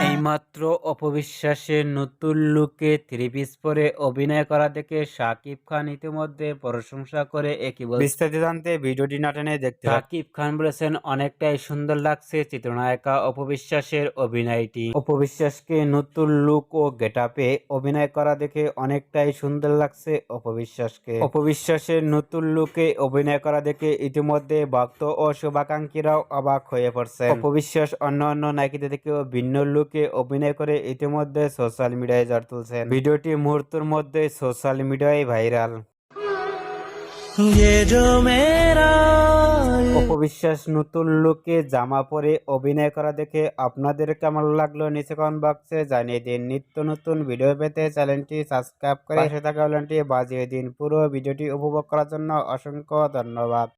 এইমাত্র অপবিশ্বাসের নতুন লুকে থ্রি পিস পরে অভিনয় করা দেখে শাকিব খান ইতিমধ্যে প্রশংসা করে একই বল বিস্তারিত জানতে ভিডিওটি না টেনে দেখতে শাকিব খান বলেছেন অনেকটাই সুন্দর লাগছে চিত্রনায়িকা অপবিশ্বাসের অভিনয়টি। অপবিশ্বাসকে নতুন লুক ও গেটআপে অভিনয় করা দেখে অনেকটাই সুন্দর লাগছে অপবিশ্বাসকে। অপবিশ্বাসের নতুন লুকে অভিনয় করা দেখে ইতিমধ্যে ভক্ত ও শুভাকাঙ্ক্ষীরাও অবাক হয়ে পড়ছে অপবিশ্বাস অন্য অন্য নায়িকাদের থেকেও ভিন্ন লুকে কে অভিনয় করে ইতিমধ্যে সোশ্যাল মিডিয়ায় জড় তুলছেন। ভিডিওটি মুহূর্তের মধ্যে সোশ্যাল মিডিয়ায় ভাইরাল অপবিশ্বাস নতুন লোকে জামা পরে অভিনয় করা দেখে আপনাদের কেমন লাগল নিচে কমেন্ট বক্সে জানিয়ে দিন। নিত্য নতুন ভিডিও পেতে চ্যানেলটি সাবস্ক্রাইব করে পাশে থাকা বাজিয়ে দিন। পুরো ভিডিওটি উপভোগ করার জন্য অসংখ্য ধন্যবাদ।